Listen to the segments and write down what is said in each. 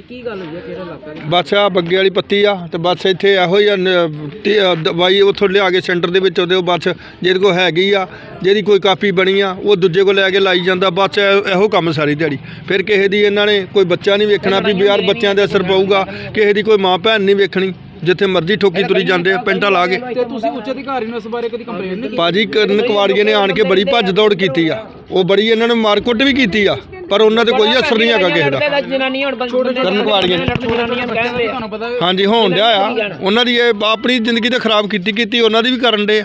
ਕੀ ਗੱਲ ਹੋਈ ਹੈ ਕਿਹੜਾ ਇਲਾਕਾ ਜੀ? ਬਸ ਆ ਬੱਗੇ ਵਾਲੀ ਪੱਤੀ ਆ ਤੇ ਬਸ ਇੱਥੇ ਇਹੋ ਹੀ ਆ ਨ- ਤੇ, ਦਵਾਈ ਉੱਥੋਂ ਲਿਆ ਕੇ ਸੈਂਟਰ ਦੇ ਵਿੱਚ ਉਹਦੇ ਉਹ ਬਸ ਜਿਹਦੇ ਕੋਲ ਹੈਗੀ ਆ ਜਿਹਦੀ ਕੋਈ ਕਾਪੀ ਬਣੀ ਆ ਉਹ ਦੂਜੇ ਕੋਲ ਲੈ ਕੇ ਲਾਈ ਜਾਂਦਾ ਬਸ ਇਹ- ਇਹੋ ਕੰਮ ਸਾਰੀ ਦਿਹਾੜੀ। ਫਿਰ ਕਿਸੇ ਦੀ ਇਹਨਾਂ ਨੇ ਕੋਈ ਬੱਚਾ ਨਹੀਂ ਵੇਖਣਾ ਵੀ ਯਾਰ ਬੱਚਿਆਂ ਦੇ ਅਸਰ ਪਊਗਾ ਕਿਸੇ ਦੀ ਕੋਈ ਮਾਂ ਭੈਣ ਨਹੀਂ ਵੇਖਣੀ ਜਿੱਥੇ ਮਰਜ਼ੀ ਠੋਕੀ ਤੁਰੀ ਜਾਂਦੇ ਆ ਪੈਂਟਾ ਲਾ ਕੇ। ਤੇ ਤੁਸੀਂ ਉੱਚ ਅਧਿਕਾਰੀ ਨੂੰ ਇਸ ਬਾਰੇ ਕਦੀ ਕੰਪਲੇਂਟ ਨਹੀਂ ਕੀਤੀ? ਬਾਜੀ ਕਰਨ ਕੁਵਾੜੀਏ ਨੇ ਆਣ ਕੇ ਬੜੀ ਭੱਜ ਦੌੜ ਕੀਤੀ ਆ। ਉਹ ਬੜੀ ਇਹਨਾਂ ਨੇ ਮਾਰਕੁੱਟ ਵੀ ਕੀਤੀ ਆ। ਪਰ ਉਹਨਾਂ ਤੇ ਕੋਈ ਅਸਰ ਨਹੀਂ ਹੈਗਾ ਕਿਸੇ ਦਾ। ਜਨਾਨੀਆਂ ਹੁਣ ਕਰਨ ਕੁਵਾੜੀਏ ਨੇ ਜਨਾਨੀਆਂ ਨੂੰ ਕਹਿੰਦੇ ਆ। ਤੁਹਾਨੂੰ ਪਤਾ ਹਾਂਜੀ ਹੋਣ ਡਿਆ ਆ ਉਹਨਾਂ ਦੀ ਇਹ ਆਪਣੀ ਜ਼ਿੰਦਗੀ ਤੇ ਖਰਾਬ ਕੀਤੀ ਕੀਤੀ ਉਹਨਾਂ ਦੀ ਵੀ ਕਰਨ ਦੇ ਆ।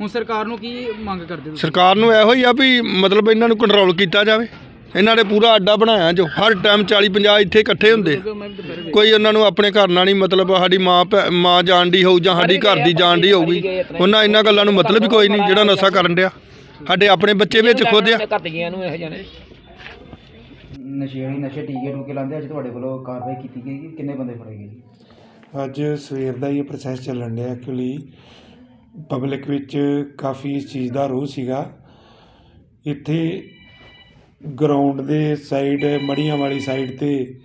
ਹੁਣ ਸਰਕਾਰ ਨੂੰ ਕੀ ਮੰਗ ਕਰਦੇ ਤੁਸੀਂ? ਸਰਕਾਰ ਨੂੰ ਇਹੋ ਹੀ ਆ ਵੀ ਮਤਲਬ ਇਹਨਾਂ ਨੂੰ ਕੰਟਰੋਲ ਕੀਤਾ ਜਾਵੇ। ਇਹਨਾਂ ਨੇ ਪੂਰਾ ਅੱਡਾ ਬਣਾਇਆ ਜੋ ਹਰ ਟਾਈਮ 40 50 ਇੱਥੇ ਇਕੱਠੇ ਹੁੰਦੇ। ਕੋਈ ਉਹਨਾਂ ਨੂੰ ਆਪਣੇ ਘਰ ਨਾਲ ਨਹੀਂ ਮਤਲਬ ਸਾਡੀ ਮਾਂ ਭੈ- ਮਾਂ ਜਾਣਦੀ ਹੋਊ ਜਾਂ ਸਾਡੀ ਘਰ ਦੀ ਜਾਣਦੀ ਹੋਊਗੀ। ਉਹਨਾਂ ਇਹਨਾਂ ਗੱਲਾਂ ਨੂੰ ਮਤਲਬ ਹੀ ਕੋਈ ਨਹੀਂ ਜਿਹੜਾ ਨਸ਼ਾ ਕਰਨ ਡਿਆ। ਸਾਡੇ ਆਪਣੇ ਬੱਚੇ ਵਿੱਚ ਖੁਦ ਆ। ਘੱਟ ਗਿਆ ਨੂੰ ਇਹੋ ਜਿਹੇ ਨਸ਼ੇੜੀ ਨਸ਼ੇ ਟੀਕੇ ਟੂਕੇ ਲਾਉਂਦੇ ਅੱਜ ਤੁਹਾਡੇ ਵੱਲੋਂ ਕਾਰਵਾਈ ਕੀਤੀ ਗਈ ਕਿ ਕਿੰਨੇ ਬੰਦੇ ਫੜੇ ਗਏ ਜੀ? ਅੱਜ ਸਵੇਰ ਦਾ ਇਹ ਪ੍ਰੋਸੈਸ ਚੱਲਣ ਡਿਆ ਐਕਚੁਅਲੀ ਪਬਲਿਕ ਵਿੱਚ ਕਾਫੀ ਇਸ ਚੀਜ਼ ਦਾ ਰੋਹ ਸੀਗਾ। ਇੱਥੇ ਗਰਾਊਂਡ ਦੇ ਸਾਈਡ ਮੜੀਆਂ ਵਾਲੀ ਸਾਈਡ ਤੇ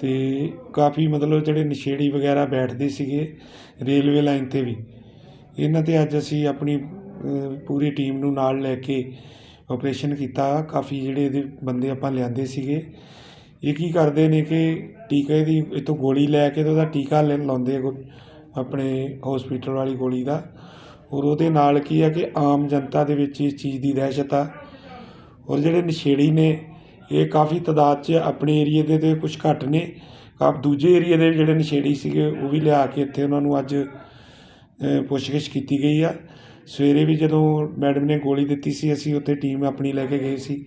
ਤੇ ਕਾਫੀ ਮਤਲਬ ਜਿਹੜੇ ਨਸ਼ੇੜੀ ਵਗੈਰਾ ਬੈਠਦੇ ਸੀਗੇ ਰੇਲਵੇ ਲਾਈਨ ਤੇ ਵੀ। ਇਹਨਾਂ ਤੇ ਅੱਜ ਅਸੀਂ ਆਪਣੀ ਪੂਰੀ ਟੀਮ ਨੂੰ ਨਾਲ ਲੈ ਕੇ ਆਪਰੇਸ਼ਨ ਕੀਤਾ। ਕਾਫੀ ਜਿਹੜੇ ਇਹਦੇ ਬੰਦੇ ਆਪਾਂ ਲਿਆਂਦੇ ਸੀਗੇ। ਇਹ ਕੀ ਕਰਦੇ ਨੇ ਕਿ ਟੀਕੇ ਦੀ ਇੱਥੋਂ ਗੋਲੀ ਲੈ ਕੇ ਤੇ ਉਹਦਾ ਟੀਕਾ ਲੈ ਲਾਉਂਦੇ ਆ ਆਪਣੇ ਹਸਪੀਟਲ ਵਾਲੀ ਗੋਲੀ ਦਾ। ਔਰ ਉਹਦੇ ਨਾਲ ਕੀ ਆ ਕਿ ਆਮ ਜਨਤਾ ਦੇ ਵਿੱਚ ਇਸ ਚੀਜ਼ ਦੀ ਦਹਿਸ਼ਤ ਆ। ਔਰ ਜਿਹੜੇ ਨਸ਼ੇੜੀ ਨੇ, ਇਹ ਕਾਫੀ ਤਾਦਾਦ 'ਚ ਆਪਣੇ ਏਰੀਏ ਦੇ ਤੇ ਕੁਝ ਘੱਟ ਨੇ। ਕਾਫ ਦੂਜੇ ਏਰੀਏ ਦੇ ਜਿਹੜੇ ਨਸ਼ੇੜੀ ਸੀਗੇ, ਉਹ ਵੀ ਲਿਆ ਕੇ ਇੱਥੇ ਉਹਨਾਂ ਨੂੰ ਅੱਜ ਪੁੱਛਗਿੱਛ ਕੀਤੀ ਗਈ ਆ। ਸਵੇਰੇ ਵੀ ਜਦੋਂ ਮੈਡਮ ਨੇ ਗੋਲੀ ਦਿੱਤੀ ਸੀ ਅਸੀਂ ਉੱਥੇ ਟੀਮ ਆਪਣੀ ਲੈ ਕੇ ਗਏ ਸੀ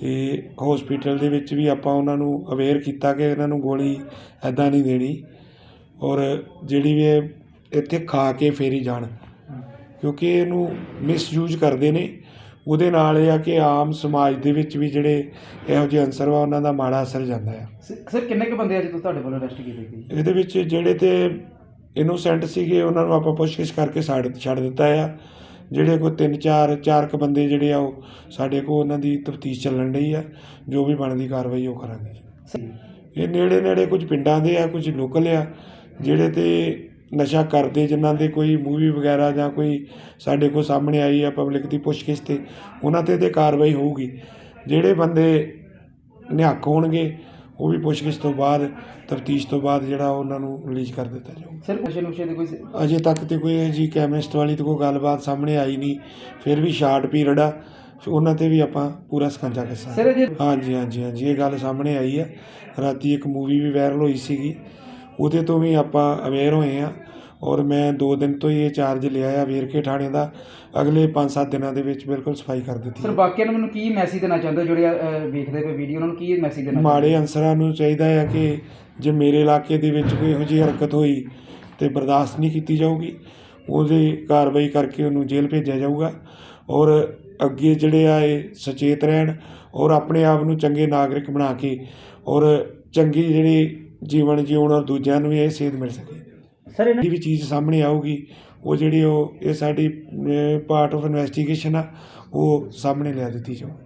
ਤੇ ਹਸਪੀਟਲ ਦੇ ਵਿੱਚ ਵੀ ਆਪਾਂ ਉਹਨਾਂ ਨੂੰ ਅਵੇਅਰ ਕੀਤਾ ਕਿ ਇਹਨਾਂ ਨੂੰ ਗੋਲੀ ਐਦਾਂ ਨਹੀਂ ਦੇਣੀ ਔਰ ਜਿਹੜੀ ਵੀ ਇਹ ਇੱਥੇ ਖਾ ਕੇ ਫੇਰੀ ਜਾਣ ਕਿਉਂਕਿ ਇਹਨੂੰ ਮਿਸਯੂਜ਼ ਕਰਦੇ ਨੇ। ਉਹਦੇ ਨਾਲ ਇਹ ਆ ਕਿ ਆਮ ਸਮਾਜ ਦੇ ਵਿੱਚ ਵੀ ਜਿਹੜੇ ਇਹੋ ਜਿਹੇ ਅਨਸਰ ਵਾ ਉਹਨਾਂ ਦਾ ਮਾੜਾ ਅਸਰ ਜਾਂਦਾ ਆ। ਸਰ ਕਿੰਨੇ ਕੁ ਬੰਦੇ ਅੱਜ ਤੁਹਾਡੇ ਵੱਲੋਂ ਅਰੈਸਟ ਕੀਤੇ ਗਏ ਇਹਦੇ ਵਿੱਚ ਜਿਹੜੇ ਤੇ ਇਨੋਸੈਂਟ ਸੀਗੇ, ਉਹਨਾਂ ਨੂੰ ਆਪਾਂ ਪੁੱਛਗਿੱਛ ਕਰਕੇ ਛੱਡ ਛੱਡ ਦਿੱਤਾ ਆ। ਜਿਹੜੇ ਕੋਈ ਤਿੰਨ, ਚਾਰ ਚਾਰ ਕੁ ਬੰਦੇ ਜਿਹੜੇ ਆ ਉਹ ਸਾਡੇ ਕੋਲ ਉਹਨਾਂ ਦੀ ਤਫਤੀਸ਼ ਚੱਲਣ ਰਹੀ ਆ। ਜੋ ਵੀ ਬਣਦੀ ਕਾਰਵਾਈ ਉਹ ਕਰਾਂਗੇ। ਇਹ ਨੇੜੇ ਨੇੜੇ ਕੁਝ ਪਿੰਡਾਂ ਦੇ ਆ, ਕੁਝ ਲੋਕਲ ਆ, ਜਿਹੜੇ ਤੇ ਨਸ਼ਾ ਕਰਦੇ, ਜਿਨ੍ਹਾਂ ਦੇ ਕੋਈ ਮੂਵੀ ਵਗੈਰਾ ਜਾਂ ਕੋਈ ਸਾਡੇ ਕੋਲ ਸਾਹਮਣੇ ਆਈ ਆ ਪਬਲਿਕ ਦੀ ਪੁੱਛਗਿੱਛ ਤੇ, ਉਹਨਾਂ ਤੇ ਤੇ ਕਾਰਵਾਈ ਹੋਊਗੀ। ਜਿਹੜੇ ਬੰਦੇ ਨਿਹੱਕ ਹੋਣਗੇ ਉਹ ਵੀ ਪੁੱਛਗਿੱਛ ਤੋਂ ਬਾਅਦ ਤਫਤੀਸ਼ ਤੋਂ ਬਾਅਦ ਜਿਹੜਾ ਉਹਨਾਂ ਨੂੰ ਰਿਲੀਜ਼ ਕਰ ਦਿੱਤਾ ਜਾਊਗਾ ਸਰ ਨਸ਼ੇ ਨੁਸ਼ੇ ਦੇ ਕੋਈ ਅਜੇ ਤੱਕ ਤੇ ਕੋਈ ਜੀ ਕੈਮਿਸਟ ਵਾਲੀ ਤੇ ਕੋਈ ਗੱਲਬਾਤ ਸਾਹਮਣੇ ਆਈ ਨਹੀਂ। ਫਿਰ ਵੀ ਸ਼ਾਰਟ ਪੀਰੀਅਡ ਆ। ਉਹਨਾਂ ਤੇ ਵੀ ਆਪਾਂ ਪੂਰਾ ਸਕੰਜਾ ਕੱਸਾਂਗੇ। ਹਾਂਜੀ ਹਾਂਜੀ ਹਾਂਜੀ ਇਹ ਗੱਲ ਸਾਹਮਣੇ ਆਈ ਹੈ ਰਾਤੀ ਇੱਕ ਮੂਵੀ ਵੀ ਵਾਇਰਲ ਹੋਈ ਸੀਗੀ। ਉਹਦੇ ਤੋਂ ਵੀ ਆਪਾਂ ਅਵੇਅਰ ਹੋਏ ਆ। ਔਰ ਮੈਂ 2 ਦਿਨ ਤੋਂ ਹੀ ਇਹ ਚਾਰਜ ਲਿਆ ਆ ਵੇਰਕੇ ਥਾਣੇ ਦਾ। ਅਗਲੇ 5-7 ਦਿਨਾਂ ਦੇ ਵਿੱਚ ਬਿਲਕੁਲ ਸਫ਼ਾਈ ਕਰ ਦਿੱਤੀ ਸਰ ਬਾਕੀਆਂ ਨੂੰ ਮੈਨੂੰ ਕੀ ਮੈਸੇਜ ਦੇਣਾ ਚਾਹੁੰਦੇ ਹੋ? ਜਿਹੜੇ ਅਹ, ਵੇਖਦੇ ਪਏ ਵੀਡੀਓ ਉਹਨਾਂ ਨੂੰ ਕੀ ਮੈਸੇਜ ਦੇਣਾ ਮਾੜੇ ਅਨਸਰਾਂ ਨੂੰ ਚਾਹੀਦਾ ਹੈ ਕਿ ਜੇ ਮੇਰੇ ਇਲਾਕੇ ਦੇ ਵਿੱਚ ਕੋਈ ਇਹੋ ਜਿਹੀ ਹਰਕਤ ਹੋਈ ਤੇ ਬਰਦਾਸ਼ਤ ਨਹੀਂ ਕੀਤੀ ਜਾਊਗੀ ਉਹਦੀ ਕਾਰਵਾਈ ਕਰਕੇ ਉਹਨੂੰ ਜੇਲ੍ਹ ਭੇਜਿਆ ਜਾਊਗਾ। ਔਰ ਅੱਗੇ ਜਿਹੜੇ ਆ ਇਹ ਸੁਚੇਤ ਰਹਿਣ ਔਰ ਆਪਣੇ ਆਪ ਨੂੰ ਚੰਗੇ ਨਾਗਰਿਕ ਬਣਾ ਕੇ ਔਰ ਚੰਗੀ ਜਿਹੜੀ ਜੀਵਨ ਜਿਉਣ ਔਰ ਦੂਜਿਆਂ ਨੂੰ ਵੀ ਇਹ ਸੇਧ ਮਿਲ ਸਕੇ। ਸਰ ਜਿਹੜੀ ਵੀ ਚੀਜ਼ ਸਾਹਮਣੇ ਆਊਗੀ, ਉਹ ਜਿਹੜੀ ਉਹ, ਇਹ ਸਾਡੀ ਪਾਰਟ ਆਫ ਇਨਵੈਸਟੀਗੇਸ਼ਨ ਆ, ਉਹ ਸਾਹਮਣੇ ਲਿਆ ਦਿੱਤੀ ਜਾਊਗੀ।